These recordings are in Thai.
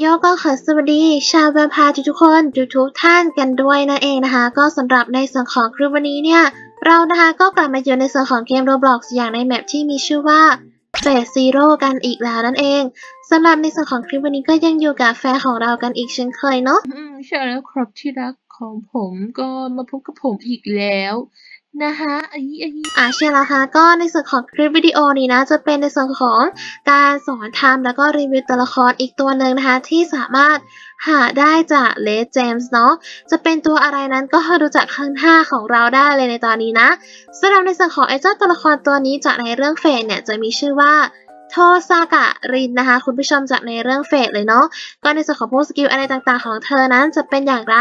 โยก็ขอสวัสดี ชาวแวมไพร์ทุกๆคนทุกๆท่านกันด้วยนั่นเองนะคะ ก็สำหรับในส่วนของคลิปวันนี้เนี่ย เรานะคะก็กลับมาอยู่ในส่วนของเกม Roblox อย่างในแมปที่มีชื่อว่า f a c e Zero กันอีกแล้วนั่นเองสำหรับในส่วนของคลิปวันนี้ก็ยังอยู่กับแฟนของเรากันอีกเช่นเคยเนาะอืมใช่แล้วครับที่รักของผมก็มาพบกับผมอีกแล้ว นะคะอันนี้อันนี้อ่าใช่แล้วค่ะก็ในส่วนของคลิปวิดีโอนี้นะ จะเป็นในส่วนของการสอนทำแล้วก็รีวิวตัวละครอีกตัวหนึ่งนะคะ ที่สามารถหาได้จากเลดเจมส์เนาะจะเป็นตัวอะไรนั้นก็ดูจากข้างหน้าของเราได้เลยในตอนนี้นะสำหรับในส่วนของไอเจ้าตัวละครตัวนี้จากในเรื่องเฟนเนี่ยจะมีชื่อว่า โทซากะรินนะคะ คุณผู้ชมจากในเรื่องเฟสเลยเนาะก็ในส่วนของพวกสกิลอะไรต่างๆ ของเธอนั้นจะเป็นอย่างไร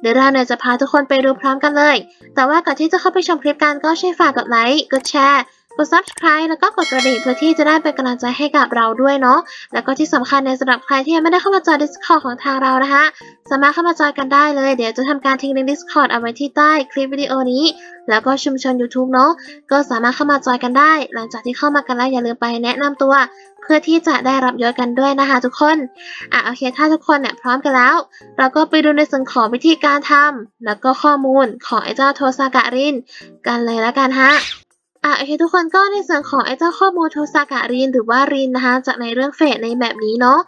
เดี๋ยวเราเนี่ยจะพาทุกคนไปดูพร้อมกันเลย แต่ว่าก่อนที่จะเข้าไปชมคลิปกันก็ช่วยฝากกดไลค์กดแชร์ กด subscribe แล้วก็กดกระดิ่งเพื่อที่จะได้เป็นกำลังใจให้กับเราด้วยเนาะ แล้วก็ที่สำคัญในสำหรับใครที่ยังไม่ได้เข้ามาจอย Discord ของทางเรานะคะ สามารถเข้ามาจอยกันได้เลย เดี๋ยวจะทำการทิ้งลิงก์ Discord เอาไว้ที่ใต้คลิปวิดีโอนี้ แล้วก็ชุมชน YouTube เนาะ ก็สามารถเข้ามาจอยกันได้ หลังจากที่เข้ามากันแล้วอย่าลืมไปแนะนำตัว เพื่อที่จะได้รับยศกันด้วยนะคะทุกคน อะโอเค ถ้าทุกคนเนี่ยพร้อมกันแล้ว เราก็ไปดูในส่วนของวิธีการทำแล้วก็ข้อมูลของไอ้เจ้าโทซากะริน กันเลยละกันฮะ อะโอเคทุกคนก็ในส่วนของไอ้เจ้าข้อมูลโทซากะรินหรือว่ารินนะคะจากในเรื่องเฟสในแบบนี้เนาะ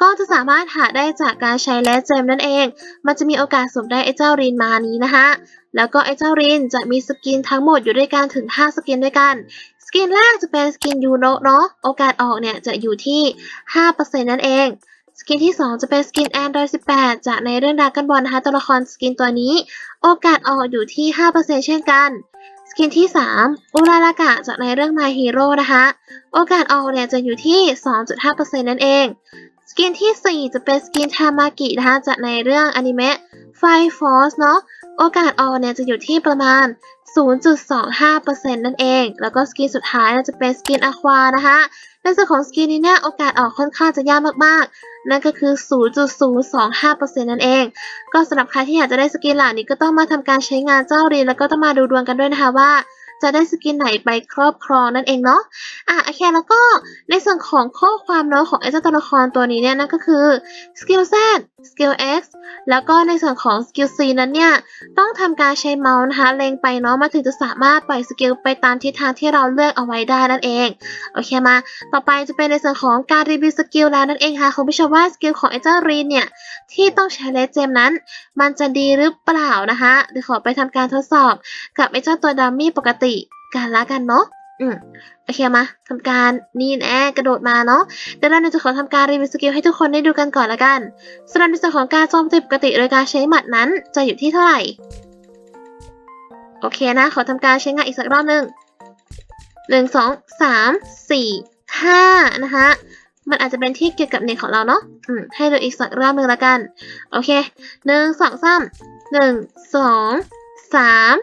ก็จะสามารถหาได้จากการใช้เลสเจมนั่นเอง มันจะมีโอกาสสุ่มได้ไอ้เจ้ารินมานี้นะคะแล้วก็ไอ้เจ้ารินจะมีสกินทั้งหมดอยู่ด้วยกันถึง 5 สกินด้วยกัน สกินแรกจะเป็นสกินยูโนะเนาะโอกาสออกเนี่ยจะอยู่ที่ 5%นั่นเอง สกินที่ 2 จะเป็นสกิน Android 18 จากในเรื่องดากันบอลนะคะตัวละครสกินตัวนี้ โอกาสออกอยู่ที่ 5%เช่นกัน สกินที่ 3 อุรารากะจากในเรื่อง My Hero นะคะ โอกาสออกเนี่ยจะอยู่ที่ 2.5%นั่นเอง สกินที่ 4 จะเป็นสกินทามากินะคะจากในเรื่องอนิเมะ Fire Force เนาะ โอกาสออกเนี่ยจะอยู่ที่ประมาณ 0.25%นั่นเอง แล้วก็สกินสุดท้ายน่าจะเป็นสกินอะควานะคะ ในส่วนของสกินนี้เนี่ยโอกาสออกค่อนข้างจะยากมากๆ นั่นก็คือ 0.025%นั่นเอง ก็สำหรับใครที่อยากจะได้สกินเหล่านี้ก็ต้องมาทำการใช้งานเจ้าเรียนแล้วก็ต้องมาดูดวงกันด้วยนะคะว่าจะได้สกินไหนไปครอบครองนั่นเองเนาะ อะโอเคแล้วก็ในส่วนของข้อความเนาะของไอ้เจ้าตัวละครตัวนี้เนี่ยนั่นก็คือสกิลแซด skill X แล้วก็ในส่วนของ skill C นั้นเนี่ย ต้องทำการใช้เมาส์นะคะ เล็งไปเนาะมาถึงจะสามารถปล่อยสกิลไปตามทิศทางที่เราเลือกเอาไว้ได้นั่นเอง โอเคมา ต่อไปจะเป็นในส่วนของการรีวิวสกิลแล้วนั่นเองค่ะคุณผู้ชมว่าสกิลของไอเจ้ารีนเนี่ย ที่ต้องใช้เลสเจมนั้น มันจะดีหรือเปล่านะคะเดี๋ยวขอไปทำการทดสอบกับไอเจ้าตัวดัมมี่ปกติกันละกันเนาะ อืมโอเคมาทำการนี่แน่กระโดดมาเนาะเดี๋ยวเราเนี่ยจะขอทำการรีวิวสกิลให้ทุกคนได้ดูกันก่อนละกันสำหรับในส่วนของการโจมตีปกติโดยการใช้หมัดนั้นจะอยู่ที่เท่าไหร่ โอเคนะ ขอทำการใช้งานอีกสักรอบหนึ่งหนึ่งสองสามสี่ห้านะคะมันอาจจะเป็นที่เกี่ยวกับเน็ตของเราเนาะอืมให้ดูอีกสักรอบหนึ่งละกัน โอเคหนึ่งสองสามหนึ่งสองสาม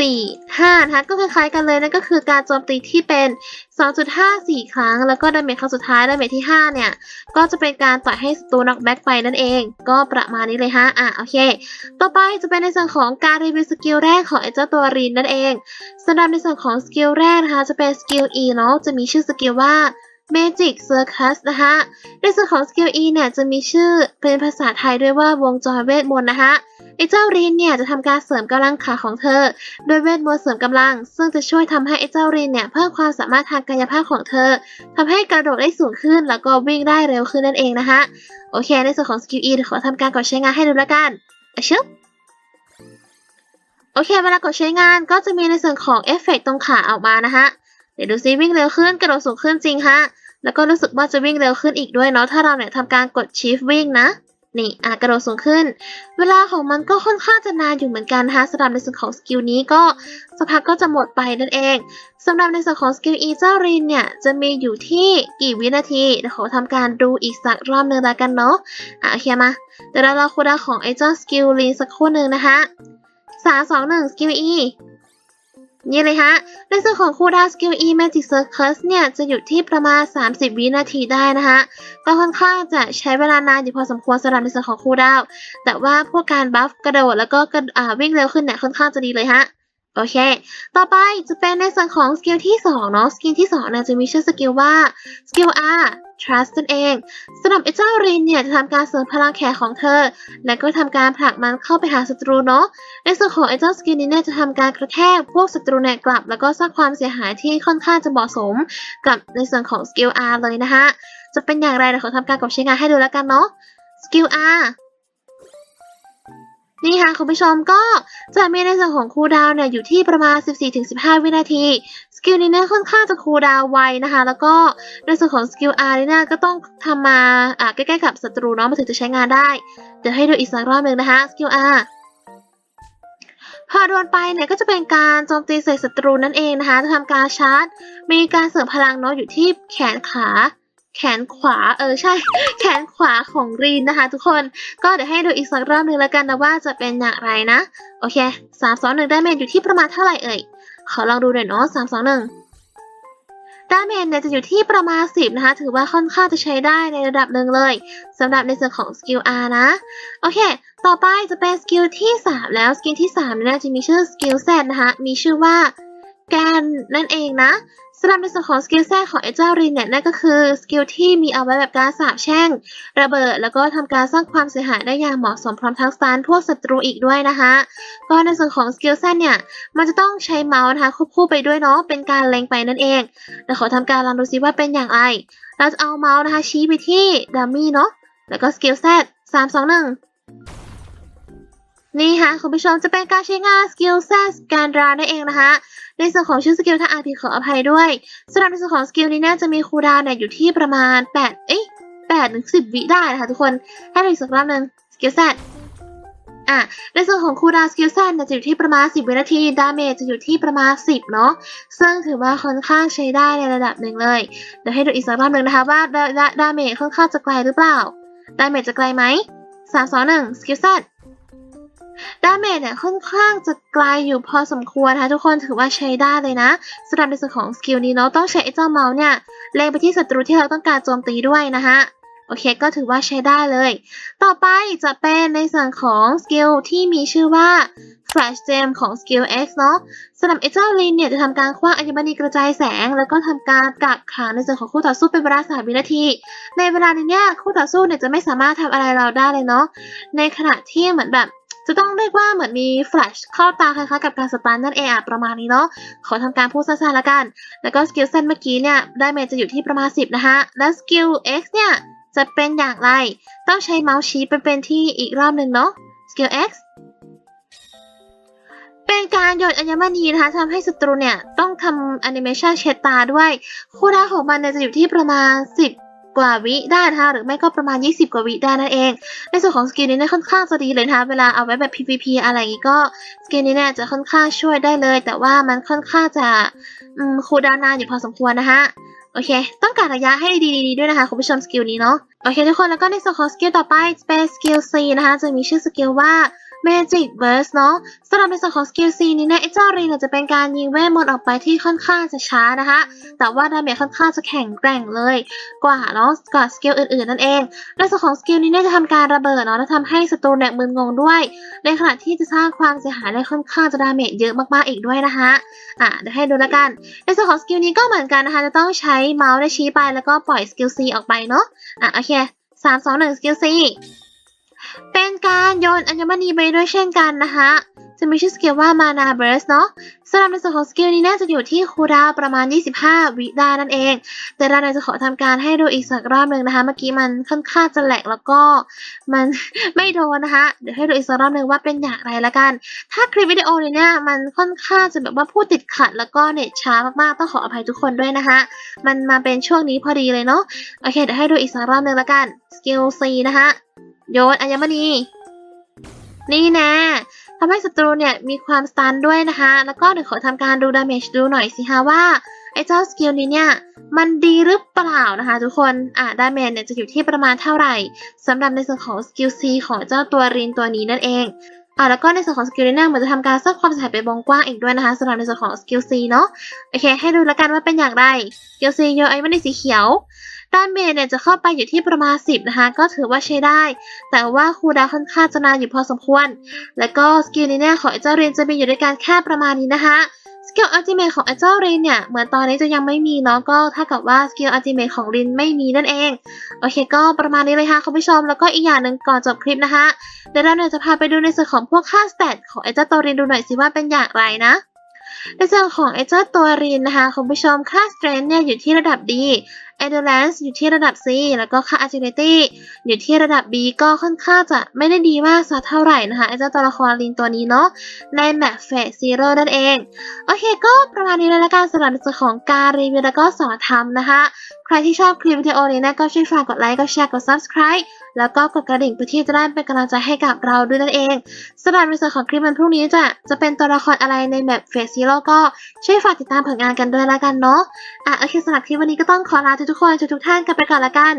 สี่ห้านะคะก็คล้ายๆกันเลยนั่นก็คือการโจมตีที่เป็น 2.54 ครั้ง แล้วก็ดาเมจครั้งสุดท้ายดาเมจที่ 5 เนี่ย ก็จะเป็นการต่อยให้ศัตรูน็อกแบ็กไปนั่นเอง ก็ประมาณนี้เลยฮะ อะ โอเค ต่อไปจะเป็นในส่วนของการรีวิวสกิลแรกของไอ้เจ้าตัวรีนนั่นเองสำหรับในส่วนของสกิลแรกนะคะจะเป็นสกิล E เนาะจะมีชื่อสกิลว่า Magic Circus นะคะในส่วนของสกิล E เนี่ยจะมีชื่อเป็นภาษาไทยด้วยว่าวงจรเวทมนต์นะคะ ไอ้เจ้ารีนเนี่ยจะทำการเสริมกำลังขาของเธอ โดยเวทมนต์เสริมกำลัง ซึ่งจะช่วยทำให้ไอ้เจ้ารีนเนี่ยเพิ่มความสามารถทางกายภาพของเธอทำให้กระโดดได้สูงขึ้น แล้วก็วิ่งได้เร็วขึ้นนั่นเองนะคะ โอเค ในส่วนของสกิล E เดี๋ยวขอทำการกดใช้งานให้ดูแล้วกันอชึบโอเค เวลากดใช้งานก็จะมีในส่วนของเอฟเฟกต์ตรงขาออกมานะคะเดี๋ยวดูซิวิ่งเร็วขึ้นกระโดดสูงขึ้นจริงฮะ แล้วก็รู้สึกว่าจะวิ่งเร็วขึ้นอีกด้วยเนาะถ้าเราเนี่ยทำการกด shift วิ่งนะ นี่อะกระโดดสูงขึ้น เวลาของมันก็ค่อนข้างจะนานอยู่เหมือนกันนะคะสำหรับในส่วนของสกิลนี้ก็สักพักก็จะหมดไปนั่นเองสำหรับในส่วนของสกิล E เจ้ารินเนี่ย จะมีอยู่ที่กี่วินาทีเดี๋ยวขอทำการดูอีกสักรอบหนึงแล้วกันเนาะอะโอเคมาเดี๋ยวเราคูลดาของไอเจ้าสกิลลีสักครู่หนึ่งนะคะสามสองหนึ่งสกิล E นี่เลยฮะ ในส่วนของคูลดาวสกิล E Magic Circus เนี่ยจะอยู่ที่ประมาณ 30 วินาทีได้นะคะก็ค่อนข้างจะใช้เวลานานอยู่พอสมควรสำหรับในส่วนของคูลดาว แต่ว่าพวกการบัฟกระโดดแล้วก็กระวิ่งเร็วขึ้นเนี่ยค่อนข้างจะดีเลยฮะ โอเค ต่อไปจะเป็นในส่วนของสกิลที่2เนาะ สกิลที่2เนี่ยจะมีชื่อสกิลว่าสกิล R Trust นั่นเองสำหรับไอ้เจ้ารินเนี่ยจะทำการเสริมพลังแขนของเธอ และก็ทำการผลักมันเข้าไปหาศัตรูเนาะในส่วนของไอ้เจ้าสกิลนี้เนี่ยจะทำการกระแทกพวกศัตรูเนี่ยกลับ แล้วก็สร้างความเสียหายที่ค่อนข้างจะเหมาะสมกับในส่วนของสกิล R เลยนะคะจะเป็นอย่างไรเดี๋ยวขอทำการกดใช้งานให้ดูแล้วกันเนาะสกิล R นี่ค่ะคุณผู้ชมก็จะมีในส่วนของคูลดาวน์เนี่ยอยู่ที่ประมาณ 14-15 วินาที กิลนี้เนี่ยค่อนข้างจะคูลดาวไวนะคะ แล้วก็ในส่วนของสกิล R นี่เนี่ยก็ต้องทำมาอ่าใกล้ๆกับศัตรูเนาะมันถึงจะใช้งานได้ เดี๋ยวให้ดูอีกสักรอบหนึ่งนะคะสกิล R พอโดนไปเนี่ยก็จะเป็นการโจมตีใส่ศัตรูนั่นเองนะคะ จะทำการชาร์จ มีการเสริมพลังเนาะอยู่ที่แขนขา แขนขวาเออใช่ แขนขวาของรีนนะคะ ทุกคนก็เดี๋ยวให้ดูอีกสักรอบหนึ่งแล้วกันนะว่าจะเป็นอย่างไรนะ โอเคสามสองหนึ่งไดาเมจอยู่ที่ประมาณเท่าไหร่เอ่ย ขอลองดูหน่อยเนาะสามสองหนึ่งดาเมจเนี่ยจะอยู่ที่ประมาณสิบนะคะ ถือว่าค่อนข้างจะใช้ได้ในระดับหนึ่งเลยสำหรับในส่วนของสกิล R นะ โอเค ต่อไปจะเป็นสกิลที่ 3 แล้ว สกิลที่3เนี่ยจะมีชื่อสกิล Z นะคะ มีชื่อว่าแกนนั่นเองนะ สำหรับในส่วนของสกิล Z ของไอ้เจ้ารินเนี่ยนั่นก็คือสกิลที่มีเอาไว้แบบการสาบแช่ง ระเบิด แล้วก็ทำการสร้างความเสียหายได้อย่างเหมาะสมพร้อมทั้งสตานพวกศัตรูอีกด้วยนะคะ ก็ในส่วนของสกิล Z เนี่ยมันจะต้องใช้เมาส์นะคะควบคู่ไปด้วยเนาะเป็นการเล็งไปนั่นเองเดี๋ยวขอทำการลองดูซิว่าเป็นอย่างไร เราจะเอาเมาส์นะคะชี้ไปที่ดัมมี่เนาะแล้วก็สกิล Z สามสองหนึ่ง นี่ค่ะคุณผู้ชมจะเป็นการใช้งานสกิลแซสการดรานั่นเองนะคะ ในส่วนของชื่อสกิลถ้าอาพีขออภัยด้วยสำหรับในส่วนของสกิลนี้เนี่ยจะมีคูดาวเนี่ยอยู่ที่ประมาณ 8 เอ้ย8ถึง10 วิได้นะคะทุกคนให้เราอีกสักรอบหนึ่งสกิลแซดอะในส่วนของคูดาวสกิลแซดเนี่ยจะอยู่ที่ประมาณ 10 วินาที ดาเมจจะอยู่ที่ประมาณ 10 เนาะ ซึ่งถือว่าค่อนข้างใช้ได้ในระดับหนึ่งเลย เดี๋ยวให้ดูอีกสักรอบหนึ่งนะคะว่าดาดาดาเมจค่อนข้างจะไกลหรือเปล่า ดาเมจจะไกลไหมสามสองหนึ่งสกิลแซด ดาเมจเนี่ยค่อนข้างจะไกลอยู่พอสมควรนะคะทุกคนถือว่าใช้ได้เลยนะสำหรับในส่วนของสกิลนี้เนาะต้องใช้ไอ้เจ้าเมาส์เนี่ยเล็งไปที่ศัตรูที่เราต้องการโจมตีด้วยนะคะโอเคก็ถือว่าใช้ได้เลย ต่อไปจะเป็นในส่วนของสกิลที่มีชื่อว่า Flash Gem ของ Skill X เนาะสำหรับไอ้เจ้าลินเนี่ยจะทำการคว้างอัญมณีกระจายแสง แล้วก็ทำการกักขังในส่วนของคู่ต่อสู้เป็นเวลา3วินาที ในเวลานี้เนี่ยคู่ต่อสู้เนี่ยจะไม่สามารถทำอะไรเราได้เลยเนาะในขณะที่เหมือนแบบ จะต้องเรียกว่าเหมือนมีแฟลชเข้าตาคล้ายๆกับการสตันนั่นเองอะประมาณนี้เนาะขอทำการพูดสั้นๆละกัน แล้วก็สกิลเซนเมื่อกี้เนี่ยได้เมจจะอยู่ที่ประมาณ 10 นะคะและสกิล X เนี่ยจะเป็นอย่างไร ต้องใช้เมาส์ชี้ไปเป็นที่อีกรอบหนึ่งเนาะสกิล X เป็นการโยนอัญมณีนะคะทำให้ศัตรูเนี่ยต้องทำแอนิเมชันเช็ดตาด้วย คู่ด้าของมันเนี่ยจะอยู่ที่ประมาณ 10 กว่าวิได้นะคะหรือไม่ก็ประมาณ 20 กว่าวิได้นั่นเอง ในส่วนของสกิลนี้เนี่ยค่อนข้างจะดีเลยนะคะเวลาเอาไว้แบบ PVP อะไรอย่างงี้ก็สกิลนี้เนี่ยจะค่อนข้างช่วยได้เลย แต่ว่ามันค่อนข้างจะอืมคูลดาวน์นานอยู่พอสมควรนะคะโอเค ต้องการระยะให้ดีๆด้วยนะคะคุณผู้ชมสกิลนี้เนาะ โอเคทุกคนแล้วก็ในส่วนของสกิลต่อไปเป็นสกิล C นะคะ จะมีชื่อสกิลว่า Magic Burst เนาะสำหรับในส่วนของสกิล C นี้เนี่ยไอ้เจ้ารีเนี่ยจะเป็นการยิงเวทมนต์ออกไปที่ค่อนข้างจะช้านะคะ แต่ว่าดาเมจค่อนข้างจะแข็งแกร่งเลย กว่าเนาะกว่าสกิลอื่นๆนั่นเอง ในส่วนของสกิลนี้เนี่ยจะทำการระเบิดเนาะและทำให้ศัตรูเนี่ยมึนงงด้วย ในขณะที่จะสร้างความเสียหายได้ค่อนข้างจะดาเมจเยอะมากๆอีกด้วยนะคะอะเดี๋ยวให้ดูและกัน ในส่วนของสกิลนี้ก็เหมือนกันนะคะจะต้องใช้เมาส์ได้ชี้ไปแล้วก็ปล่อยสกิล C ออกไปเนาะอะโอเคสามสองหนึ่งสกิล C เป็นการโยนอัญมณีไปด้วยเช่นกันนะคะจะมีชื่อสกิลว่า Mana Burst เนาะสำหรับในส่วนของสกิลนี้น่าจะอยู่ที่คูดาวประมาณ 25 วิด้นั่นเอง แต่เราจะขอทำการให้ดูอีกสักรอบหนึ่งนะคะ เมื่อกี้มันค่อนข้างจะแหลกแล้วก็มันไม่โดนนะคะ เดี๋ยวให้ดูอีกสักรอบหนึ่งว่าเป็นอย่างไรละกัน ถ้าคลิปวิดีโอนี้เนี่ยมันค่อนข้างจะแบบว่าพูดติดขัดแล้วก็เน็ตช้ามากๆต้องขออภัยทุกคนด้วยนะคะมันมาเป็นช่วงนี้พอดีเลยเนาะ โอเคเดี๋ยวให้ดูอีกสักรอบหนึ่งละกัน สกิล C นะคะ โยนอัญมณี นี่แนะทำให้ศัตรูเนี่ยมีความสตันด้วยนะคะ แล้วก็เดี๋ยวขอทำการดูดาเมจดูหน่อยสิคะว่า ไอ้เจ้าสกิลนี้เนี่ย มันดีหรือเปล่านะคะทุกคน อะดาเมจเนี่ยจะอยู่ที่ประมาณเท่าไหร่สำหรับในส่วนของสกิล C ของเจ้าตัวรินตัวนี้นั่นเองอะแล้วก็ในส่วนของสกิลนี้เนี่ยเหมันจะทำการสร้างความเสียหายไปวงกว้างอีกด้วยนะคะสำหรับในส่วนของสกิล C เนาะโอเค ให้ดูแล้วกันว่าเป็นอย่างไรสกิล C โยไอ้มันในสีเขียว ดานเมจเนี่ยจะเข้าไปอยู่ที่ประมาณ 10 นะคะ ก็ถือว่าใช้ได้ แต่ว่าคูดาวค่อนข้างจะนานอยู่พอสมควร แล้วก็สกิลนี้เนี่ยของไอเจ้าเรนจะมีอยู่ด้วยกันแค่ประมาณนี้นะคะสกิลอัลติเมทของไอเจ้ารินเนี่ย เหมือนตอนนี้จะยังไม่มีเนาะก็ถ้ากับว่าสกิลอัลติเมทของรินไม่มีนั่นเอง โอเคก็ประมาณนี้เลยค่ะคุณผู้ชม แล้วก็อีกอย่างหนึ่งก่อนจบคลิปนะคะ เดี๋ยวเราเนี่ยจะพาไปดูในส่วนของพวกค่าสเตตของไอเจ้าตัวรินดูหน่อยสิว่าเป็นอย่างไรนะในส่วนของไอเจ้าตัวรินนะคะคุณผู้ชมค่า strength เนี่ยอยู่ที่ระดับ D endurance อยู่ที่ระดับ C แล้วก็ค่า agility อยู่ที่ระดับ B ก็ค่อนข้างจะไม่ได้ดีมากสักเท่าไหร่นะคะไอ้เจ้าตัวละครลินตัวนี้เนาะในแมปเฟสซีโร่นั่นเอง โอเคก็ประมาณนี้แล้วละกันสำหรับในส่วนของการรีวิวแล้วก็สอนทำนะคะ ใครที่ชอบคลิปวิดีโอนี้นะก็ช่วยฝากกดไลค์กดแชร์กด subscribe แล้วก็กดกระดิ่งเพื่อที่จะได้เป็นกำลังใจให้กับเราด้วยนั่นเองสำหรับในส่วนของคลิปวันพรุ่งนี้จะจะเป็นตัวละครอะไรในแมปเฟสซีโร่ก็ช่วยฝากติดตามผลงานกันด้วยละกันเนาะอะโอเคสำหรับคลิปวันนี้ก็ต้องขอลาทุกทุกคนทุกทุกท่านกันไปก่อนละกัน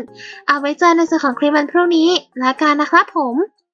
เอาไว้เจอในส่วนของคลิปวันพรุ่งนี้ละกันนะครับผม